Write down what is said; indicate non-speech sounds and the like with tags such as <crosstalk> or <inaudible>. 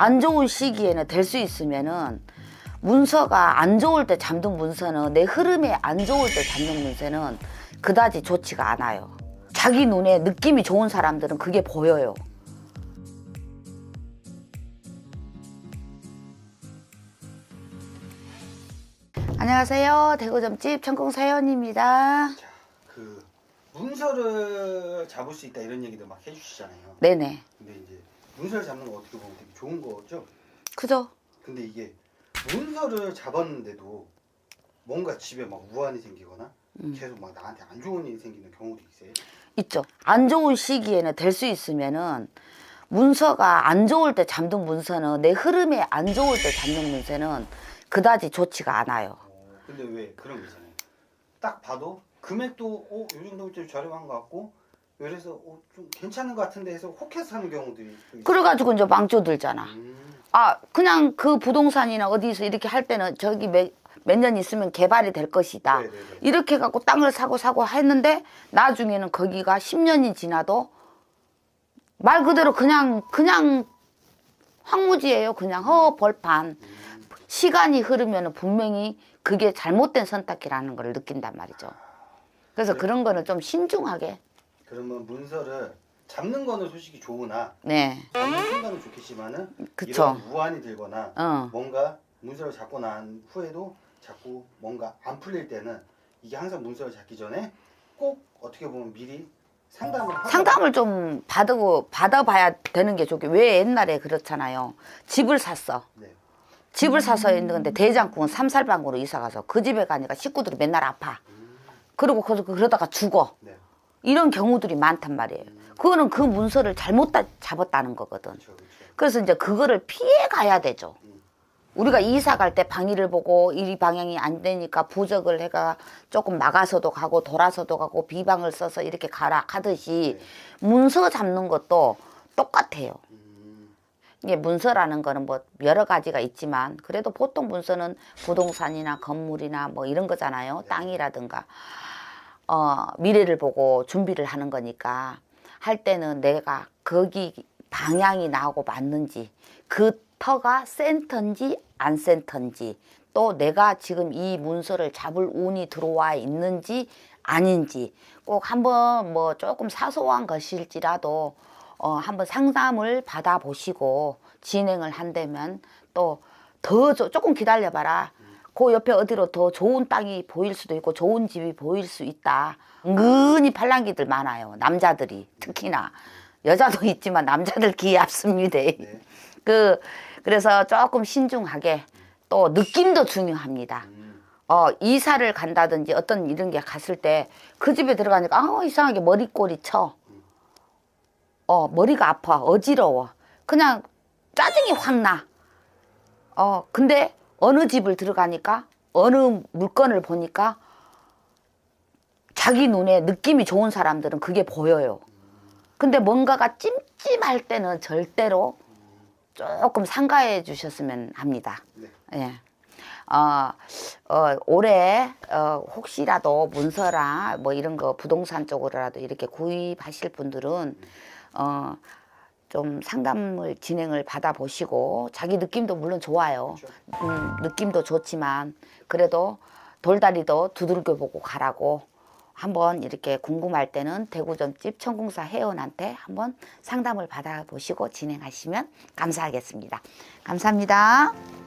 안 좋은 시기에는 될 수 있으면은 문서가 안 좋을 때 잡는 문서는 내 흐름에 안 좋을 때 잡는 문서는 그다지 좋지가 않아요. 자기 눈에 느낌이 좋은 사람들은 그게 보여요. 안녕하세요. 대구점집 천공사연입니다. 그 문서를 잡을 수 있다 이런 얘기도 막 해주시잖아요. 네네. 근데 이제 문서를 잡는 거 어떻게 보면 되게 좋은 거죠. 그죠? 근데 이게 문서를 잡았는데도 뭔가 집에 막 우환이 생기거나 음. 계속 막 나한테 안 좋은 일이 생기는 경우도 있어요. 있죠. 안 좋은 시기에는 될 수 있으면은 문서가 안 좋을 때 잡는 문서는 내 흐름에 안 좋을 때 잡는 문서는 그다지 좋지가 않아요. 어, 근데 왜 그런 거 있잖아요. 딱 봐도 금액도 어, 요 정도면 좀 저렴한 것 같고 그래서 어, 좀 괜찮은 것 같은데 해서 혹해서 사는 경우들이 또 있어요. 그래가지고 이제 망조 들잖아. 음, 아 그냥 그 부동산이나 어디서 이렇게 할 때는 저기 몇 년 있으면 개발이 될 것이다. 네네네. 이렇게 갖고 땅을 사고 사고 했는데 나중에는 거기가 10년이 지나도 말 그대로 그냥 그냥 황무지예요. 그냥 허 벌판. 시간이 흐르면 분명히 그게 잘못된 선택이라는 걸 느낀단 말이죠. 그래서 그런 거는 좀 신중하게. 그러면 문서를 잡는 거는 솔직히 좋으나 네. 잡는 순간은 좋겠지만은 그쵸. 이런 우환이 들거나 어. 뭔가 문서를 잡고 난 후에도 자꾸 뭔가 안 풀릴 때는 이게 항상 문서를 잡기 전에 꼭 어떻게 보면 미리 상담을 상담을 좀 받고 받아봐야 되는 게 좋게. 왜 옛날에 그렇잖아요. 집을 샀어. 네. 집을 사서 있는데 대장국은 삼살방으로 이사 가서 그 집에 가니까 식구들이 맨날 아파. 그리고 거기서 그러다가 죽어. 네. 이런 경우들이 많단 말이에요. 그거는 그 문서를 잘못 다- 잡았다는 거거든. 그래서 이제 그거를 피해 가야 되죠. 우리가 이사 갈 때 방위를 보고 이 방향이 안 되니까 부적을 해가 조금 나가서도 가고 돌아서도 가고 비방을 써서 이렇게 가라 하듯이 문서 잡는 것도 똑같아요. 음, 이게 문서라는 거는 뭐 여러 가지가 있지만 그래도 보통 문서는 부동산이나 건물이나 뭐 이런 거잖아요. 땅이라든가 어 미래를 보고 준비를 하는 거니까 할 때는 내가 거기 방향이 나하고 맞는지 그 터가 센터인지 안 센터인지 또 내가 지금 이 문서를 잡을 운이 들어와 있는지 아닌지 꼭 한번 뭐 조금 사소한 것일지라도 어 한번 상담을 받아 보시고 진행을 한다면 또 더 조금 기다려 봐라. 그 옆에 어디로 더 좋은 땅이 보일 수도 있고 좋은 집이 보일 수 있다. 은근히 팔랑기들 많아요. 남자들이 특히나 여자도 <laughs> 있지만 남자들 앞섭니다. 네. 그 그래서 조금 신중하게 또 느낌도 중요합니다. 음, 어 이사를 간다든지 어떤 이런 게 갔을 때 그 집에 들어가니까 아 이상하게 머리꼬리 쳐. 어 머리가 아파 어지러워. 그냥 짜증이 확 나. 어 근데 어느 집을 들어가니까 어느 물건을 보니까 자기 눈에 느낌이 좋은 사람들은 그게 보여요. 근데 뭔가가 찜찜할 때는 절대로 조금 상가해 주셨으면 합니다. 네. 예. 어, 어, 올해, 어, 혹시라도 문서나 뭐 이런 거 부동산 쪽으로라도 이렇게 구입하실 분들은, 어, 좀 상담을 진행을 받아보시고, 자기 느낌도 물론 좋아요. 음, 느낌도 좋지만, 그래도 돌다리도 두들겨 보고 가라고 한번 이렇게 궁금할 때는 대구점집 천공사 회원한테 한번 상담을 받아보시고 진행하시면 감사하겠습니다. 감사합니다.